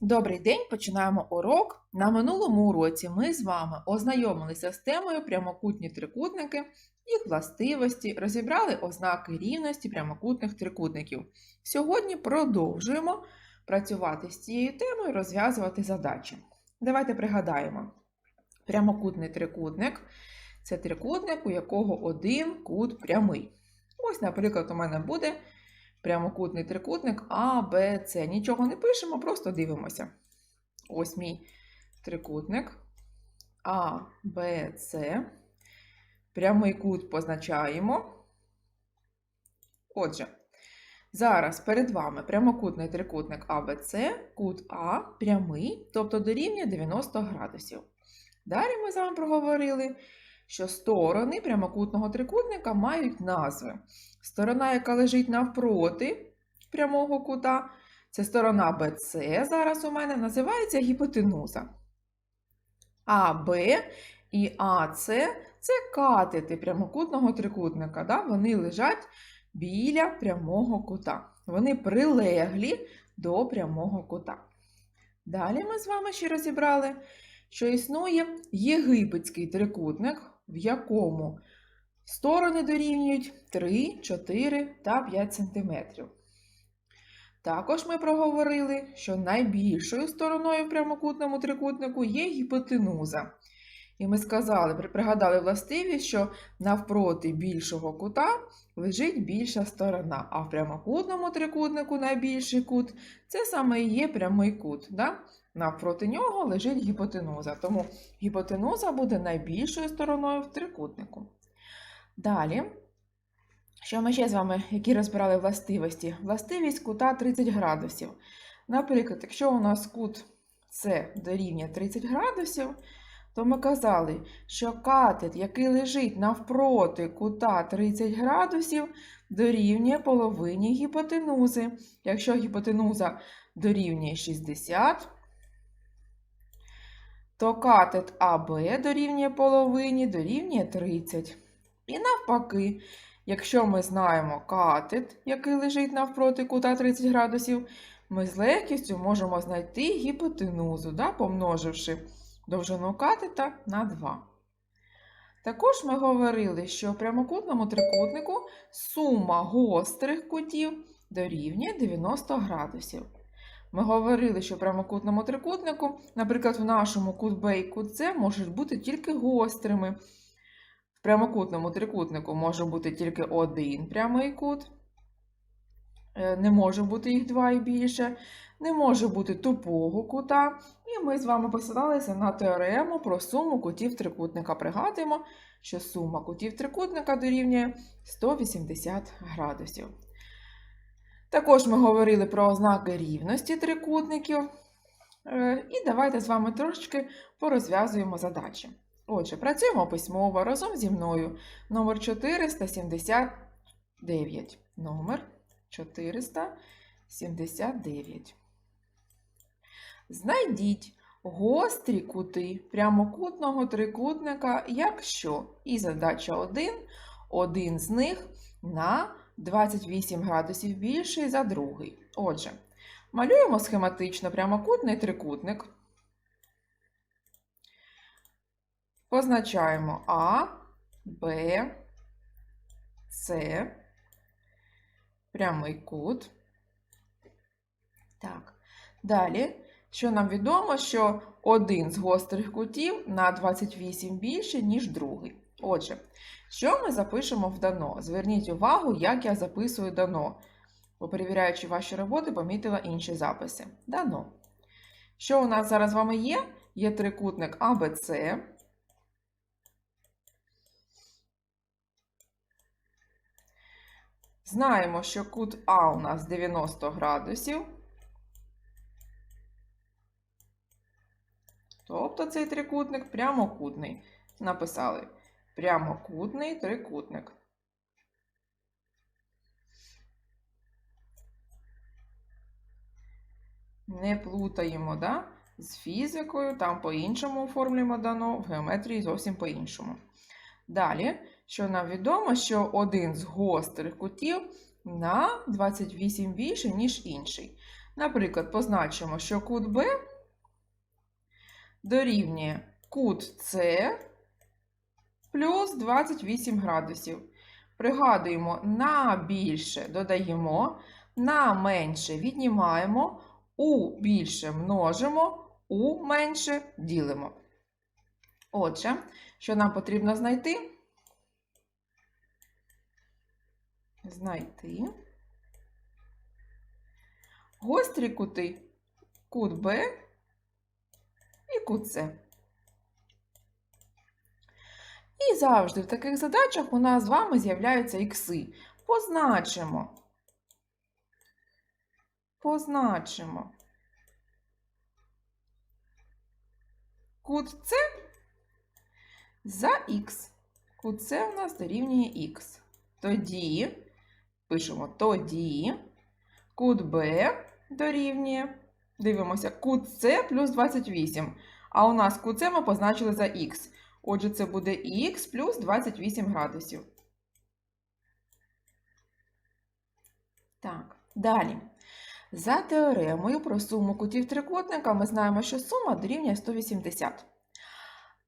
Добрий день, починаємо урок. На минулому уроці ми з вами ознайомилися з темою прямокутні трикутники, їх властивості, розібрали ознаки рівності прямокутних трикутників. Сьогодні продовжуємо працювати з цією темою, розв'язувати задачі. Давайте пригадаємо: прямокутний трикутник це трикутник, у якого один кут прямий. Ось, наприклад, у мене буде прямокутний трикутник А, Б, С. Нічого не пишемо, просто дивимося. Ось мій трикутник А, Б, С. Прямий кут позначаємо. Отже, зараз перед вами прямокутний трикутник АБЦ, кут А прямий, тобто дорівнює 90 градусів. Далі ми з вами проговорили, що сторони прямокутного трикутника мають назви. Сторона, яка лежить навпроти прямого кута, це сторона BC зараз у мене називається гіпотенуза. АБ і АС це катети прямокутного трикутника. Да? Вони лежать біля прямого кута. Вони прилеглі до прямого кута. Далі ми з вами ще розібрали, що існує єгипетський трикутник, в якому Сторони дорівнюють 3, 4 та 5 см. Також ми проговорили, що найбільшою стороною в прямокутному трикутнику є гіпотенуза. І ми сказали, пригадали властивість, що навпроти більшого кута лежить більша сторона, а в прямокутному трикутнику найбільший кут це саме і є прямий кут. Да? Навпроти нього лежить гіпотенуза. Тому гіпотенуза буде найбільшою стороною в трикутнику. Далі, що ми ще з вами, які розбирали властивості? Властивість кута 30 градусів. Наприклад, якщо у нас кут С дорівнює 30 градусів, то ми казали, що катет, який лежить навпроти кута 30 градусів, дорівнює половині гіпотенузи. Якщо гіпотенуза дорівнює 60, то катет АБ дорівнює половині, дорівнює 30. І навпаки, якщо ми знаємо катет, який лежить навпроти кута 30 градусів, ми з легкістю можемо знайти гіпотенузу, да, помноживши довжину катета на 2. Також ми говорили, що в прямокутному трикутнику сума гострих кутів дорівнює 90 градусів. Ми говорили, що в прямокутному трикутнику, наприклад, в нашому кут Б і кут С можуть бути тільки гострими. В прямокутному трикутнику може бути тільки один прямий кут. Е, Не може бути їх два і більше. Не може бути тупого кута. І ми з вами посилалися на теорему про суму кутів трикутника. Пригадуємо, що сума кутів трикутника дорівнює 180 градусів. Також ми говорили про ознаки рівності трикутників. Е, І давайте з вами трошечки порозв'язуємо задачі. Отже, працюємо письмово разом зі мною. Номер 479. Номер 479. Знайдіть гострі кути прямокутного трикутника, якщо і задача 1, один з них на 28 градусів більший за другий. Отже, малюємо схематично прямокутний трикутник. Позначаємо А, Б, С, прямий кут. Так. Далі, що нам відомо, що один з гострих кутів на 28 більше, ніж другий. Отже, що ми запишемо в дано? Зверніть увагу, як я записую дано. Бо перевіряючи ваші роботи, помітила інші записи. Дано. Що у нас зараз з вами є? Є трикутник АБЦ. Знаємо, що кут А у нас 90 градусів. Тобто цей трикутник прямокутний. Написали прямокутний трикутник. Не плутаємо, да? З фізикою, там по-іншому оформлюємо дано, в геометрії зовсім по-іншому. Далі, що нам відомо, що один з гострих кутів на 28 більше, ніж інший. Наприклад, позначимо, що кут Б дорівнює кут С плюс 28 градусів. Пригадуємо, на більше додаємо, на менше віднімаємо, у більше множимо, у менше ділимо. Отже, що нам потрібно знайти? Знайти гострі кути кут Б і кут С. І завжди в таких задачах у нас з вами з'являються ікси. Позначимо. Позначимо. Кут С за х. Кут С у нас дорівнює х. Тоді пишемо тоді кут Б дорівнює. Дивимося, кут С плюс 28. А у нас кут С ми позначили за х. Отже, це буде х плюс 28 градусів. Так, далі. За теоремою про суму кутів трикутника ми знаємо, що сума дорівнює 180.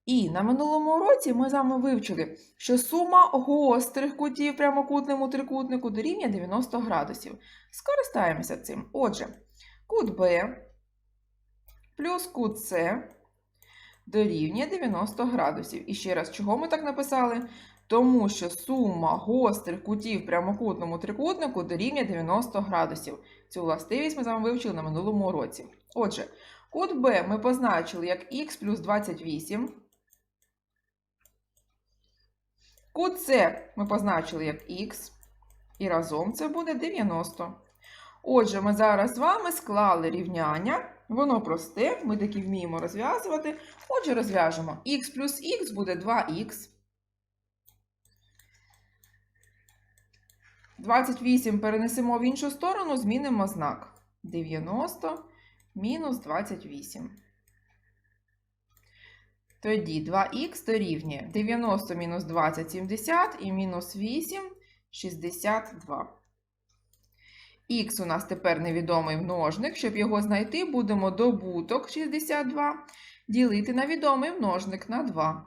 І на минулому уроці ми з вами вивчили, що сума гострих кутів прямокутному трикутнику дорівнює 90 градусів. Скористаємося цим. Отже, кут Б плюс кут С дорівнює 90 градусів. І ще раз, чого ми так написали? Тому що сума гострих кутів прямокутному трикутнику дорівнює 90 градусів. Цю властивість ми з вами вивчили на минулому уроці. Отже, кут Б ми позначили як х плюс 28. Кут С ми позначили як х. І разом це буде 90. Отже, ми зараз з вами склали рівняння. Воно просте, ми таки вміємо розв'язувати. Отже, розв'яжемо. х плюс х буде 2х. 28 перенесемо в іншу сторону, змінимо знак. 90 мінус 28. Тоді 2х дорівнює 90 мінус 20 – 70 і мінус 8 – 62. Х у нас тепер невідомий множник. Щоб його знайти, будемо добуток 62 ділити на відомий множник на 2.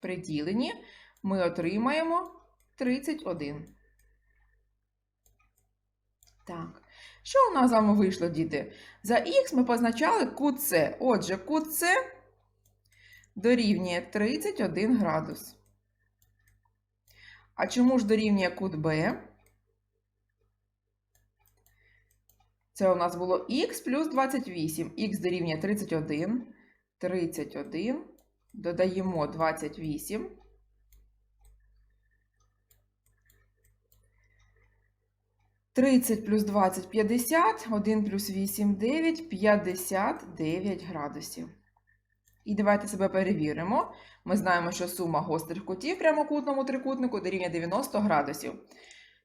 При діленні ми отримаємо 31. Так. Що у нас з вами вийшло, діти? За х ми позначали С. Отже, С дорівнює 31 градус. А чому ж дорівнює кут Б? Це у нас було х плюс 28. Х дорівнює 31. 31. Додаємо 28. Тридцять плюс 20 – 50, 1 плюс 8 – 9, 59 градусів. І давайте себе перевіримо. Ми знаємо, що сума гострих кутів прямокутному трикутнику дорівнює 90 градусів.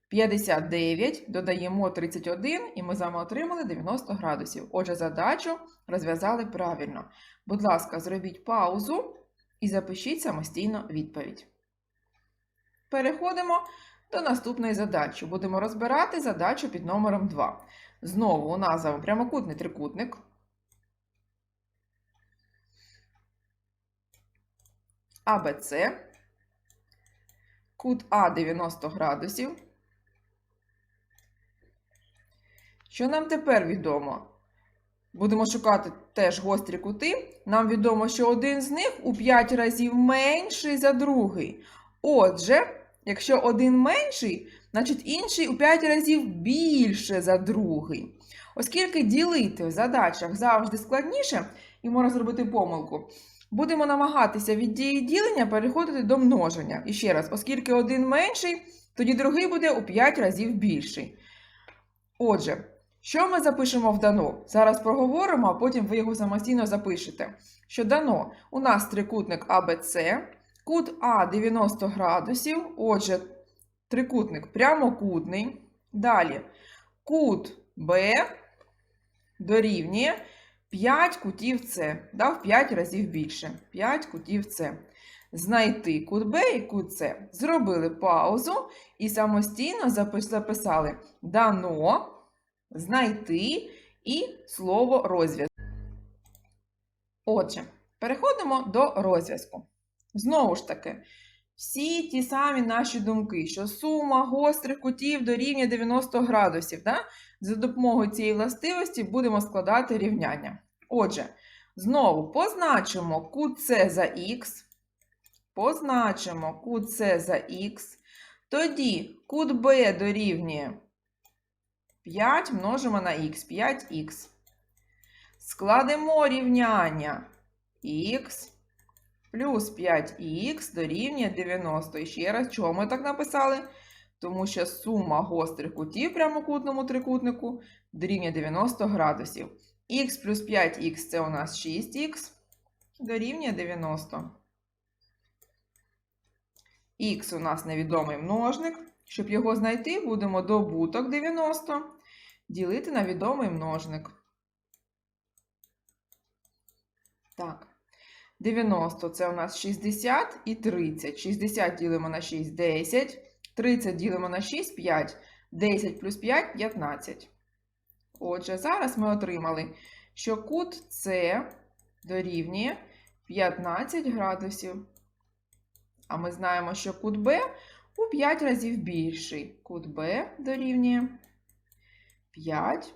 59 додаємо 31, і ми з вами отримали 90 градусів. Отже, задачу розв'язали правильно. Будь ласка, зробіть паузу і запишіть самостійно відповідь. Переходимо до наступної задачі. Будемо розбирати задачу під номером 2. Знову у нас прямокутний трикутник. АБЦ, кут А 90 градусів. Що нам тепер відомо? Будемо шукати теж гострі кути. Нам відомо, що один з них у 5 разів менший за другий. Отже, якщо один менший, значить інший у 5 разів більше за другий. Оскільки ділити в задачах завжди складніше, і можна зробити помилку, будемо намагатися від дії ділення переходити до множення. І ще раз, оскільки один менший, тоді другий буде у 5 разів більший. Отже, що ми запишемо в дано? Зараз проговоримо, а потім ви його самостійно запишете. Що дано? У нас трикутник АБЦ, кут А 90 градусів, отже, трикутник прямокутний. Далі кут Б дорівнює 5 кутів С. Дав 5 разів більше. 5 кутів С. Знайти кут Б і кут С. Зробили паузу і самостійно записали дано знайти і слово розв'язок. Отже, переходимо до розв'язку. Знову ж таки, всі ті самі наші думки, що сума гострих кутів дорівнює 90 градусів. Да? За допомогою цієї властивості будемо складати рівняння. Отже, знову позначимо кут за х, позначимо кут за х, тоді кут Б дорівнює 5 множимо на х, 5х. Складемо рівняння х плюс 5х дорівнює 90. І ще раз, чого ми так написали? Тому що сума гострих кутів прямокутному трикутнику дорівнює 90 градусів. х плюс 5х це у нас 6х дорівнює 90. Х у нас невідомий множник. Щоб його знайти, будемо добуток 90 ділити на відомий множник. Так. 90 це у нас 60 і 30. 60 ділимо на 6 10. 30 ділимо на 6 5. 10 плюс 5 15. Отже, зараз ми отримали, що кут С дорівнює 15 градусів. А ми знаємо, що кут Б у 5 разів більший. Кут Б дорівнює 5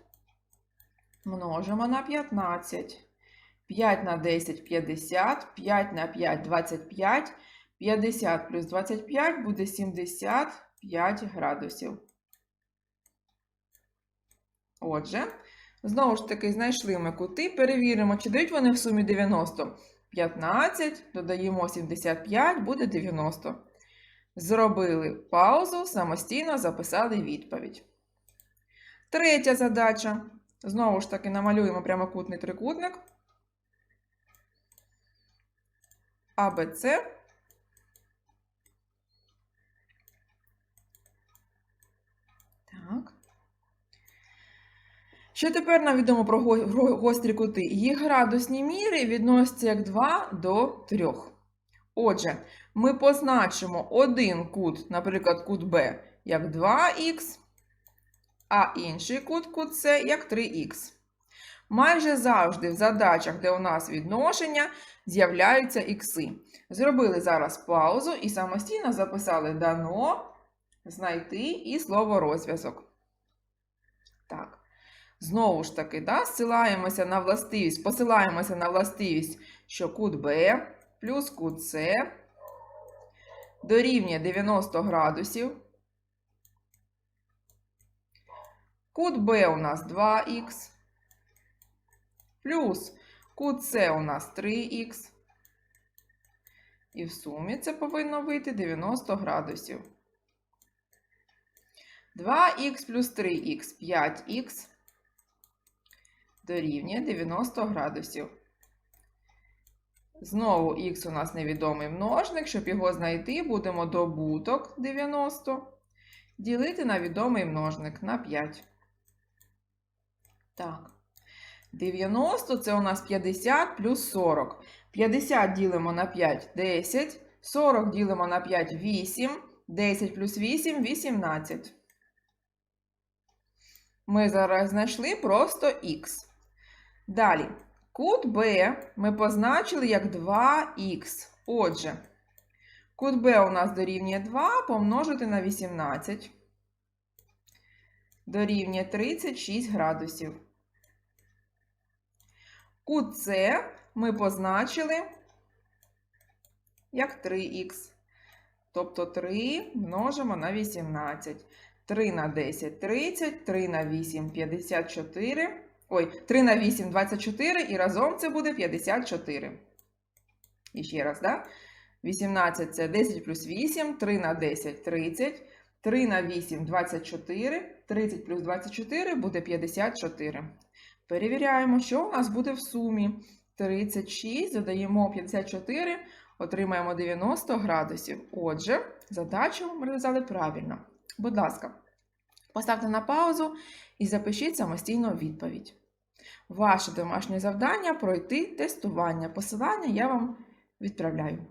множимо на 15. 5 на 10 50, 5 на 5 25, 50 плюс 25 буде 75 градусів. Отже, знову ж таки, знайшли ми кути, перевіримо, чи дають вони в сумі 90. 15, додаємо 75, буде 90. Зробили паузу, самостійно записали відповідь. Третя задача. Знову ж таки, намалюємо прямокутний трикутник. АБЦ. Так. Що тепер нам відомо про го- гострі кути? Їх градусні міри відносяться як 2 до 3. Отже, ми позначимо один кут, наприклад, кут Б, як 2х, а інший кут, кут С, як 3х. Майже завжди в задачах, де у нас відношення, з'являються ікси. Зробили зараз паузу і самостійно записали дано, знайти і слово розв'язок. Так. Знову ж таки, да, ссилаємося на властивість, посилаємося на властивість, що кут Б плюс кут С дорівнює 90 градусів. Кут Б у нас 2х. Плюс кут С у нас 3х. І в сумі це повинно вийти 90 градусів. 2х плюс 3х 5х дорівнює 90 градусів. Знову х у нас невідомий множник. Щоб його знайти, будемо добуток 90 ділити на відомий множник на 5. Так. 90 це у нас 50 плюс 40. 50 ділимо на 5 10. 40 ділимо на 5 8. 10 плюс 8 18. Ми зараз знайшли просто х. Далі. Кут Б ми позначили як 2х. Отже, кут Б у нас дорівнює 2 помножити на 18. Дорівнює 36 градусів. Кут ми позначили як 3х. Тобто 3 множимо на 18. 3 на 10 30, 3 на 8 54. Ой, 3 на 8 24 і разом це буде 54. І ще раз, да? 18 це 10 плюс 8, 3 на 10 30, 3 на 8 24, 30 плюс 24 буде 54. Перевіряємо, що у нас буде в сумі. 36, додаємо 54, отримаємо 90 градусів. Отже, задачу ми розв'язали правильно. Будь ласка, поставте на паузу і запишіть самостійно відповідь. Ваше домашнє завдання пройти тестування. Посилання я вам відправляю.